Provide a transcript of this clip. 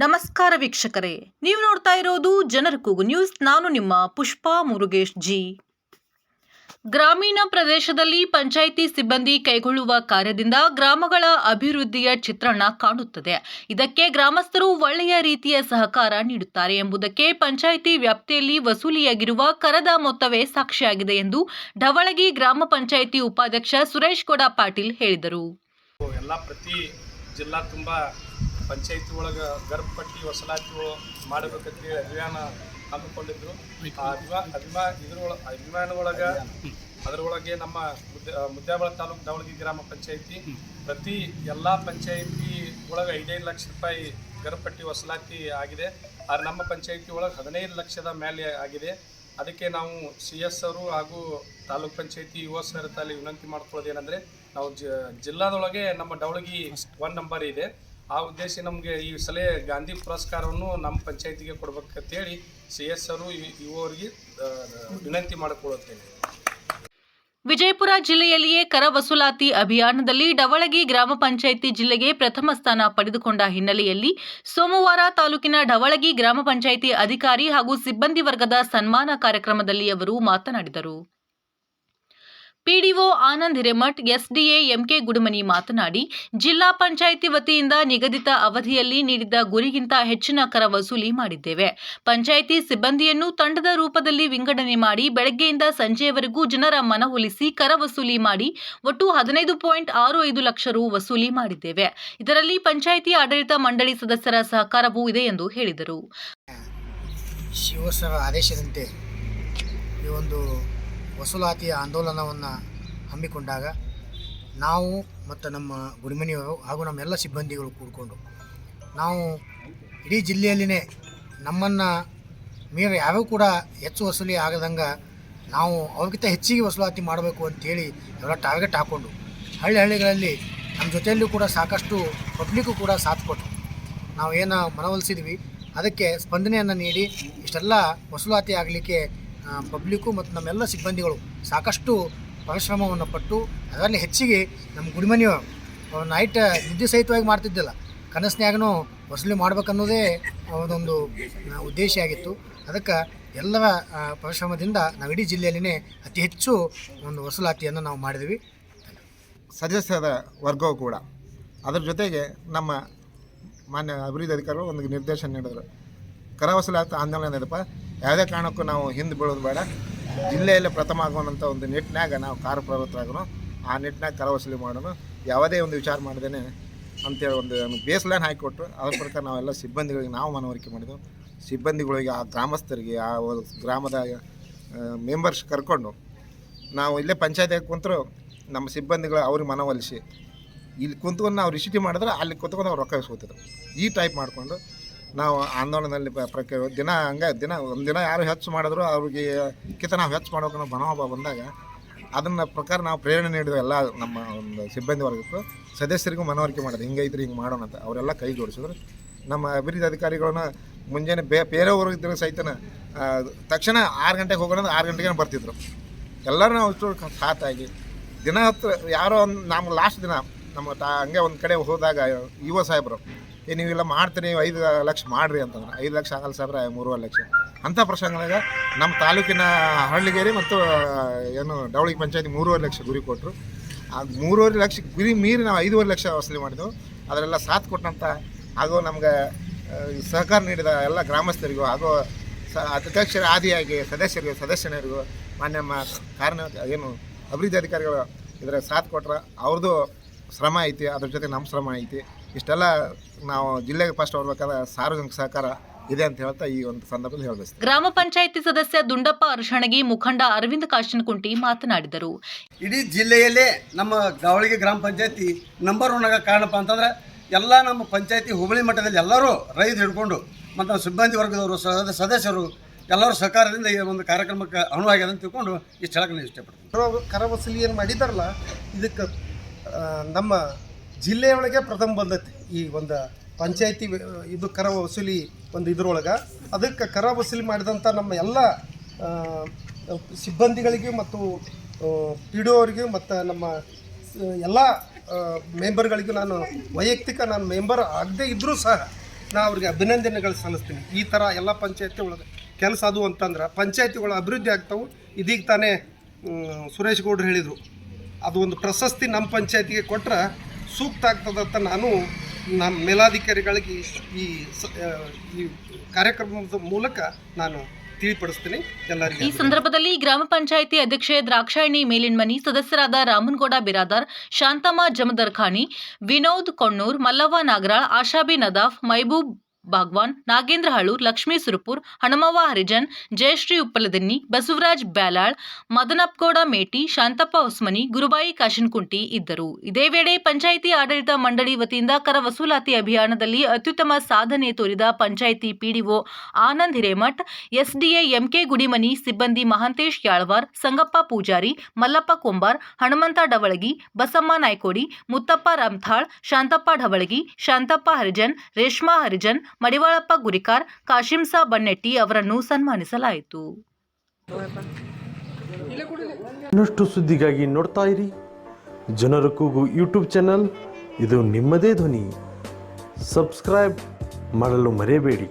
ನಮಸ್ಕಾರ ವೀಕ್ಷಕರೇ. ನೀವು ನೋಡ್ತಾ ಇರೋದು ಜನರ ಕೂಗು ನ್ಯೂಸ್. ನಾನು ನಿಮ್ಮ ಪುಷ್ಪಾ ಮುರುಗೇಶ್ ಜಿ. ಗ್ರಾಮೀಣ ಪ್ರದೇಶದಲ್ಲಿ ಪಂಚಾಯಿತಿ ಸಿಬ್ಬಂದಿ ಕೈಗೊಳ್ಳುವ ಕಾರ್ಯದಿಂದ ಗ್ರಾಮಗಳ ಅಭಿವೃದ್ಧಿಯ ಚಿತ್ರಣ ಕಾಣುತ್ತದೆ. ಇದಕ್ಕೆ ಗ್ರಾಮಸ್ಥರು ಒಳ್ಳೆಯ ರೀತಿಯ ಸಹಕಾರ ನೀಡುತ್ತಾರೆ ಎಂಬುದಕ್ಕೆ ಪಂಚಾಯಿತಿ ವ್ಯಾಪ್ತಿಯಲ್ಲಿ ವಸೂಲಿಯಾಗಿರುವ ಕರದ ಮೊತ್ತವೇ ಸಾಕ್ಷಿಯಾಗಿದೆ ಎಂದು ಢವಳಗಿ ಗ್ರಾಮ ಪಂಚಾಯಿತಿ ಉಪಾಧ್ಯಕ್ಷ ಸುರೇಶ್ ಗೌಡ ಪಾಟೀಲ್ ಹೇಳಿದರು. ಎಲ್ಲ ಪ್ರತಿ ಜಿಲ್ಲಾ ತುಂಬ ಪಂಚಾಯತಿ ಒಳಗೆ ಗರ್ಭಪಟ್ಟಿ ವಸಲಾತಿಗಳು ಮಾಡಬೇಕಂತೇಳಿ ಅಭಿಯಾನ ಹಮ್ಮಿಕೊಂಡಿದ್ರು. ಆ ಅಭಿಮಾ ಅಭಿಮಾ ಇದ್ರೊಳ ಅಭಿಮಾನ ಒಳಗೆ ಅದರೊಳಗೆ ನಮ್ಮ ಮುದ್ದೆ ತಾಲೂಕು ದಾವಣಗೆರೆ ಗ್ರಾಮ ಪಂಚಾಯತಿ ಪ್ರತಿ ಎಲ್ಲ ಪಂಚಾಯತಿ ಒಳಗೆ ಐದೈದು ಲಕ್ಷ ರೂಪಾಯಿ ಗರ್ಭಪಟ್ಟಿ ವಸಲಾತಿ ಆಗಿದೆ. ಆದರೆ ನಮ್ಮ ಪಂಚಾಯತಿ ಒಳಗೆ ಹದಿನೈದು ಲಕ್ಷದ ಮೇಲೆ ಆಗಿದೆ. ಅದಕ್ಕೆ ನಾವು ಸಿ ಎಸ್ ಅವರು ಹಾಗೂ ತಾಲೂಕ್ ಪಂಚಾಯತಿ ಯುವ ಸೇರತಲ್ಲಿ ವಿನಂತಿ ಮಾಡ್ಕೊಳ್ಳೋದು ಏನಂದರೆ ನಾವು ಜ ಜಿಲ್ಲಾದೊಳಗೆ ನಮ್ಮ ಡವಳಗಿ ಒನ್ ನಂಬರ್ ಇದೆ. ಆ ಉದ್ದೇಶ ನಮಗೆ ಈ ಸಲ ಗಾಂಧಿ ಪುರಸ್ಕಾರವನ್ನು ನಮ್ಮ ಪಂಚಾಯತಿಗೆ ಕೊಡ್ಬೇಕಂತೇಳಿ ಸಿ ಎಸ್ ಅವರು ಇವರಿಗೆ ವಿನಂತಿ ಮಾಡಿಕೊಳ್ಳುತ್ತೇನೆ. ವಿಜಯಪುರ ಜಿಲ್ಲೆಯಲ್ಲಿಯೇ ಕರ ವಸೂಲಾತಿ ಅಭಿಯಾನದಲ್ಲಿ ಡವಳಗಿ ಗ್ರಾಮ ಪಂಚಾಯಿತಿ ಜಿಲ್ಲೆಗೆ ಪ್ರಥಮ ಸ್ಥಾನ ಪಡೆದುಕೊಂಡ ಹಿನ್ನೆಲೆಯಲ್ಲಿ ಸೋಮವಾರ ತಾಲೂಕಿನ ಡವಳಗಿ ಗ್ರಾಮ ಪಂಚಾಯಿತಿ ಅಧಿಕಾರಿ ಹಾಗೂ ಸಿಬ್ಬಂದಿ ವರ್ಗದ ಸನ್ಮಾನ ಕಾರ್ಯಕ್ರಮದಲ್ಲಿ ಅವರು ಮಾತನಾಡಿದರು. PDO Anand Hiremath, SDA MK Gudumani ಮಾತನಾಡಿ, ಜಿಲ್ಲಾ ಪಂಚಾಯಿತಿ ವತಿಯಿಂದ ನಿಗದಿತ ಅವಧಿಯಲ್ಲಿ ನೀಡಿದ್ದ ಗುರಿಗಿಂತ ಹೆಚ್ಚಿನ ಕರ ವಸೂಲಿ ಮಾಡಿದ್ದೇವೆ. ಪಂಚಾಯಿತಿ ಸಿಬ್ಬಂದಿಯನ್ನು ತಂಡದ ರೂಪದಲ್ಲಿ ವಿಂಗಡಣೆ ಮಾಡಿ ಬೆಳಗ್ಗೆಯಿಂದ ಸಂಜೆಯವರೆಗೂ ಜನರ ಮನವೊಲಿಸಿ ಕರ ವಸೂಲಿ ಮಾಡಿ ಒಟ್ಟು ಹದಿನೈದು ಪಾಯಿಂಟ್ ಆರು ಐದು ಲಕ್ಷ ರು ವಸೂಲಿ ಮಾಡಿದ್ದೇವೆ. ಇದರಲ್ಲಿ ಪಂಚಾಯಿತಿ ಆಡಳಿತ ಮಂಡಳಿ ಸದಸ್ಯರ ಸಹಕಾರವೂ ಇದೆ ಎಂದು ಹೇಳಿದರು. ಶಿವಸರ ಆದೇಶದಂತೆ ಈ ಒಂದು ವಸೂಲಾತಿಯ ಆಂದೋಲನವನ್ನು ಹಮ್ಮಿಕೊಂಡಾಗ ನಾವು ಮತ್ತು ನಮ್ಮ ಗುಡಿಮನಿಯವರು ಹಾಗೂ ನಮ್ಮೆಲ್ಲ ಸಿಬ್ಬಂದಿಗಳು ಕೂಡಿಕೊಂಡು ನಾವು ಇಡೀ ಜಿಲ್ಲೆಯಲ್ಲಿನೇ ನಮ್ಮನ್ನು ಮೀರಿ ಯಾರೂ ಕೂಡ ಹೆಚ್ಚು ವಸೂಲಿ ಆಗದಂಗೆ ನಾವು ಅವ್ರಿಗಿಂತ ಹೆಚ್ಚಿಗೆ ವಸೂಲಾತಿ ಮಾಡಬೇಕು ಅಂತೇಳಿ ಎಲ್ಲ ಟಾರ್ಗೆಟ್ ಹಾಕ್ಕೊಂಡು ಹಳ್ಳಿ ಹಳ್ಳಿಗಳಲ್ಲಿ ನಮ್ಮ ಜೊತೆಯಲ್ಲೂ ಕೂಡ ಸಾಕಷ್ಟು ಪಬ್ಲಿಕ್ಕು ಕೂಡ ಸಾಥ್ ಕೊಟ್ಟರು ನಾವು ಏನು ಮನವೊಲಿಸಿದ್ವಿ. ಅದಕ್ಕೆ ಸ್ಪಂದನೆಯನ್ನು ನೀಡಿ ಇಷ್ಟೆಲ್ಲ ವಸೂಲಾತಿ ಆಗಲಿಕ್ಕೆ ಪಬ್ಲಿಕ್ಕು ಮತ್ತು ನಮ್ಮೆಲ್ಲ ಸಿಬ್ಬಂದಿಗಳು ಸಾಕಷ್ಟು ಪರಿಶ್ರಮವನ್ನು ಪಟ್ಟು ಅದರಲ್ಲಿ ಹೆಚ್ಚಿಗೆ ನಮ್ಮ ಗುಡಿಮನೆಯು ನೈಟ್ ನಿದ್ದೆ ಸಹಿತವಾಗಿ ಮಾಡ್ತಿದ್ದಿಲ್ಲ. ಕನಸಿನಾಗೂ ವಸೂಲಿ ಮಾಡ್ಬೇಕನ್ನೋದೇ ಅವನೊಂದು ಉದ್ದೇಶ ಆಗಿತ್ತು. ಅದಕ್ಕೆ ಎಲ್ಲರ ಪರಿಶ್ರಮದಿಂದ ನಾವು ಇಡೀ ಜಿಲ್ಲೆಯಲ್ಲಿನೇ ಅತಿ ಹೆಚ್ಚು ಒಂದು ವಸೂಲಾತಿಯನ್ನು ನಾವು ಮಾಡಿದ್ವಿ. ಸದಸ್ಯರ ವರ್ಗವು ಕೂಡ. ಅದರ ಜೊತೆಗೆ ನಮ್ಮ ಮಾನ್ಯ ಅಭಿವೃದ್ಧಿ ಅಧಿಕಾರಿಗಳು ಒಂದು ನಿರ್ದೇಶನ ನೀಡಿದರು. ಕರ ವಸೂಲಾತಿ ಆಂದೋಲನ ಇದಪ್ಪ ಯಾವುದೇ ಕಾರಣಕ್ಕೂ ನಾವು ಹಿಂದೆ ಬೀಳೋದು ಬೇಡ. ಜಿಲ್ಲೆಯಲ್ಲಿ ಪ್ರಥಮ ಆಗುವಂಥ ಒಂದು ನಿಟ್ಟಿನಾಗ ನಾವು ಕಾರ್ಯಪ್ರವೃತ್ತರಾಗೋಣ ಆ ನಿಟ್ಟಿನಾಗ ಕರವಸೂಲಿ ಮಾಡೋಣ. ಯಾವುದೇ ಒಂದು ವಿಚಾರ ಮಾಡ್ದೇನೆ ಅಂತೇಳಿ ಒಂದು ಬೇಸ್ ಲೈನ್ ಹಾಕಿಕೊಟ್ರು. ಅದ್ರ ಪ್ರಕಾರ ನಾವೆಲ್ಲ ಸಿಬ್ಬಂದಿಗಳಿಗೆ ನಾವು ಮನವರಿಕೆ ಮಾಡಿದೆವು. ಸಿಬ್ಬಂದಿಗಳಿಗೆ ಆ ಗ್ರಾಮಸ್ಥರಿಗೆ, ಆ ಗ್ರಾಮದ ಮೆಂಬರ್ಸ್ ಕರ್ಕೊಂಡು ನಾವು ಇಲ್ಲೇ ಪಂಚಾಯತಿಯಾಗಿ ಕುಂತರು ನಮ್ಮ ಸಿಬ್ಬಂದಿಗಳು ಅವ್ರಿಗೆ ಮನವೊಲಿಸಿ ಇಲ್ಲಿ ಕುಂತ್ಕೊಂಡು ನಾವು ರಿಸಿಟಿ ಮಾಡಿದ್ರೆ ಅಲ್ಲಿ ಕುತ್ಕೊಂಡು ಅವ್ರು ರೊಕ್ಕ ಇಸ್ಕೊತಿದ್ರು ಈ ಟೈಪ್ ಮಾಡಿಕೊಂಡು ನಾವು ಆಂದೋಲನದಲ್ಲಿ ಪ್ರ- ಪ್ರಕ ದಿನ ಹಂಗೆ, ದಿನ ಒಂದು ದಿನ ಯಾರು ಹೆಚ್ಚು ಮಾಡಿದ್ರು ಅವ್ರಿಗೆ ಕಿತ ನಾವು ಹೆಚ್ಚು ಮಾಡ್ಬೇಕು ಅನ್ನೋ ಮನೋಭಾವ ಬಂದಾಗ ಅದನ್ನ ಪ್ರಕಾರ ನಾವು ಪ್ರೇರಣೆ ನೀಡಿದ ಎಲ್ಲ ನಮ್ಮ ಒಂದು ಸಿಬ್ಬಂದಿ ವರ್ಗಕ್ಕೂ, ಸದಸ್ಯರಿಗೂ ಮನವರಿಕೆ ಮಾಡೋದು ಹಿಂಗೆ ಇದ್ರೆ ಹಿಂಗೆ ಮಾಡೋಣ ಅಂತ. ಅವರೆಲ್ಲ ಕೈ ಜೋಡಿಸಿದ್ರು. ನಮ್ಮ ಅಭಿವೃದ್ಧಿ ಅಧಿಕಾರಿಗಳನ್ನ ಮುಂಜಾನೆ ಬೇ ಬೇರೆ ಇದ್ರೆ ಸಹಿತನ ತಕ್ಷಣ ಆರು ಗಂಟೆಗೆ ಹೋಗೋಣ ಆರು ಗಂಟೆಗೆ ಬರ್ತಿದ್ರು. ಎಲ್ಲರೂ ನಾವು ಇಷ್ಟು ಸಾತಾಗಿ ದಿನ ಹತ್ರ ಯಾರೋ ಒಂದು ನಮ್ಮ ಲಾಸ್ಟ್ ದಿನ ನಮ್ಮ ತಾ ಹಂಗೆ ಒಂದು ಕಡೆ ಹೋದಾಗ ಯುವ ಸಾಹೇಬರು ಏ, ನೀವೆಲ್ಲ ಮಾಡ್ತೀರಿ, ನೀವು ಐದು ಲಕ್ಷ ಮಾಡ್ರಿ ಅಂತಂದ್ರೆ. ಐದು ಲಕ್ಷ ಆಗಲ್ಲ ಸಾವಿರ ಮೂರುವರೆ ಲಕ್ಷ. ಅಂಥ ಪ್ರಸಂಗದಾಗ ನಮ್ಮ ತಾಲೂಕಿನ ಹಳ್ಳಿಗೇರಿ ಮತ್ತು ಏನು ಡವಳಿ ಪಂಚಾಯತಿ ಮೂರುವರೆ ಲಕ್ಷ ಗುರಿ ಕೊಟ್ಟರು ಆ ಮೂರುವರೆ ಲಕ್ಷ ಗುರಿ ಮೀರಿ ನಾವು ಐದೂವರೆ ಲಕ್ಷ ವಸೂಲಿ ಮಾಡಿದೆವು. ಅದರೆಲ್ಲ ಸಾಥ್ ಕೊಟ್ಟಂಥ ಹಾಗೂ ನಮ್ಗೆ ಸಹಕಾರ ನೀಡಿದ ಎಲ್ಲ ಗ್ರಾಮಸ್ಥರಿಗೂ ಹಾಗೂ ಸ, ಅಧ್ಯಕ್ಷರ ಆದಿಯಾಗಿ ಸದಸ್ಯರಿಗೂ ಸದಸ್ಯನರಿಗೂ ಮಾನ್ಯ ಕಾರಣ ಏನು ಅಭಿವೃದ್ಧಿ ಅಧಿಕಾರಿಗಳು ಇದರ ಸಾಥ್ ಕೊಟ್ರೆ. ಅವ್ರದ್ದು ಶ್ರಮ ಐತಿ, ಅದ್ರ ಜೊತೆ ನಮ್ಮ ಶ್ರಮ ಐತಿ. ಇಷ್ಟೆಲ್ಲ ನಾವು ಜಿಲ್ಲೆಗೆ ಫಸ್ಟ್ ಹೋಗ್ಬೇಕಾದ್ರೆ ಸಾರ್ವಜನಿಕ ಸಹಕಾರ ಇದೆ ಅಂತ ಹೇಳ್ತಾ ಈ ಒಂದು ಸಂದರ್ಭದಲ್ಲಿ ಹೇಳಬೇಕು ಗ್ರಾಮ ಪಂಚಾಯಿತಿ ಸದಸ್ಯ ದುಂಡಪ್ಪ ಅರಶಣಗಿ ಮುಖಂಡ ಅರವಿಂದ ಕಾಶನಕುಂಟಿ ಮಾತನಾಡಿದರು. ಇಡೀ ಜಿಲ್ಲೆಯಲ್ಲೇ ನಮ್ಮ ಗಾವಳಿಗೆ ಗ್ರಾಮ ಪಂಚಾಯತಿ ನಂಬರ್ ಒನ್ ಆಗ ಕಾರಣಪ್ಪ ಅಂತಂದ್ರೆ ಎಲ್ಲ ನಮ್ಮ ಪಂಚಾಯತಿ ಹೋಬಳಿ ಮಟ್ಟದಲ್ಲಿ ಎಲ್ಲರೂ ರೈತರು ಹಿಡ್ಕೊಂಡು ಮತ್ತು ನಮ್ಮ ಸಿಬ್ಬಂದಿ ವರ್ಗದವರು ಸದ ಸದಸ್ಯರು ಎಲ್ಲರೂ ಸಹಕಾರದಿಂದ ಈ ಒಂದು ಕಾರ್ಯಕ್ರಮಕ್ಕೆ ಅನುವಾಗಿದೆ ಅಂತ ತಿಳ್ಕೊಂಡು ಇಷ್ಟು ಹೇಳಕ್ಕೆ ನಾನು ಇಷ್ಟಪಡ್ತೀನಿ. ಕರ ಕರ ವಸೂಲಿ ಏನು ಮಾಡಿದಾರಲ್ಲ ಇದಕ್ಕೆ ನಮ್ಮ ಜಿಲ್ಲೆಯೊಳಗೆ ಪ್ರಥಮ ಬಂದೈತಿ. ಈ ಒಂದು ಪಂಚಾಯತಿ ಇದು ಕರ ವಸೂಲಿ ಒಂದು ಇದ್ರೊಳಗೆ ಅದಕ್ಕೆ ಕರ ವಸೂಲಿ ಮಾಡಿದಂಥ ನಮ್ಮ ಎಲ್ಲ ಸಿಬ್ಬಂದಿಗಳಿಗೆ ಮತ್ತು ಪಿ ಡಿ ಅವರಿಗೂ ಮತ್ತು ನಮ್ಮ ಎಲ್ಲ ಮೆಂಬರ್ಗಳಿಗೂ ನಾನು ವೈಯಕ್ತಿಕ ನಾನು ಮೆಂಬರ್ ಆಗದೇ ಇದ್ದರೂ ಸಹ ನಾ ಅವ್ರಿಗೆ ಅಭಿನಂದನೆಗಳು ಸಲ್ಲಿಸ್ತೀನಿ. ಈ ಥರ ಎಲ್ಲ ಪಂಚಾಯತಿ ಒಳಗೆ ಕೆಲಸ ಅದು ಅಂತಂದ್ರೆ ಪಂಚಾಯತಿಗಳು ಅಭಿವೃದ್ಧಿ ಆಗ್ತಾವೆ. ಇದೀಗ ತಾನೇ ಸುರೇಶ್ ಗೌಡ್ರು ಹೇಳಿದರು. ಅದು ಒಂದು ಪ್ರಶಸ್ತಿ ನಮ್ಮ ಪಂಚಾಯತಿಗೆ ಕೊಟ್ಟರೆ ಸೂಕ್ತ ಆಗ್ತದಂತ ನಾನು ನಮ್ಮ ಮೇಲಾಧಿಕಾರಿಗಳಿಗೆ ಈ ಈ ಕಾರ್ಯಕ್ರಮದ ಮೂಲಕ ನಾನು ತಿಳಿಪಡಿಸ್ತೀನಿ ಎಲ್ಲರಿಗೂ. ಈ ಸಂದರ್ಭದಲ್ಲಿ ಗ್ರಾಮ ಪಂಚಾಯಿತಿ ಅಧ್ಯಕ್ಷೆ ದ್ರಾಕ್ಷಾಯಣಿ ಮೇಲಿನ್ಮನಿ, ಸದಸ್ಯರಾದ ರಾಮನ್ಗೌಡ ಬಿರಾದಾರ್, ಶಾಂತಮ್ಮ ಜಮದರ್ ಖಾನಿ ವಿನೋದ್ ಕೊಣ್ಣೂರ್, ಮಲ್ಲವ್ವ ನಾಗರಾಳ್, ಆಶಾಬಿ ನದಾಫ್, ಮೈಬೂಬ್ ಬಾಗ್ವಾನ್ ನಾಗೇಂದ್ರ ಹಳೂರ್ ಲಕ್ಷ್ಮೀ ಸುರಪುರ್ ಹಣಮವ್ವ ಹರಿಜನ್, ಜಯಶ್ರೀ ಉಪ್ಪಲದಿನ್ನಿ, ಬಸವರಾಜ್ ಬ್ಯಾಲಾಳ್ ಮದನಪ್ಪಗೌಡ ಮೇಟಿ, ಶಾಂತಪ್ಪ ಹೊಸ್ಮನಿ ಗುರುಬಾಯಿ ಕಾಶಿನ್ಕುಂಟಿ ಇದ್ದರು. ಇದೇ ವೇಳೆ ಪಂಚಾಯಿತಿ ಆಡಳಿತ ಮಂಡಳಿ ವತಿಯಿಂದ ಕರ ವಸೂಲಾತಿ ಅಭಿಯಾನದಲ್ಲಿ ಅತ್ಯುತ್ತಮ ಸಾಧನೆ ತೋರಿದ panchayat PDO Anand Hiremath, SDA MK Gudimani ಸಿಬ್ಬಂದಿ ಮಹಾಂತೇಶ್ ಯಾಳ್ವಾರ್, ಸಂಗಪ್ಪ ಪೂಜಾರಿ, ಮಲ್ಲಪ್ಪ ಕೊಂಬಾರ್, ಹನುಮಂತ ಡವಳಗಿ, ಬಸಮ್ಮ ನಾಯ್ಕೋಡಿ, ಮುತ್ತಪ್ಪ ರಾಮ್ಥಾಳ್, ಶಾಂತಪ್ಪ ಢವಳಗಿ ಶಾಂತಪ್ಪ ಹರಿಜನ್, ರೇಷ್ಮಾ ಹರಿಜನ್ ಮಡಿವಾಳಪ್ಪ ಗುರಿಕಾರ್ ಕಾಶಿಂಸಾ ಬನ್ನೆಟ್ಟಿ ಅವರನ್ನು ಸನ್ಮಾನಿಸಲಾಯಿತು. ಇನ್ನಷ್ಟು ಸುದ್ದಿಗಾಗಿ ನೋಡ್ತಾ ಇರಿ. ಜನರ ಕೂಗು ಯೂಟ್ಯೂಬ್ ಚಾನಲ್. ಇದು ನಿಮ್ಮದೇ ಧ್ವನಿ. ಸಬ್ಸ್ಕ್ರೈಬ್ ಮಾಡಲು ಮರೆಯಬೇಡಿ.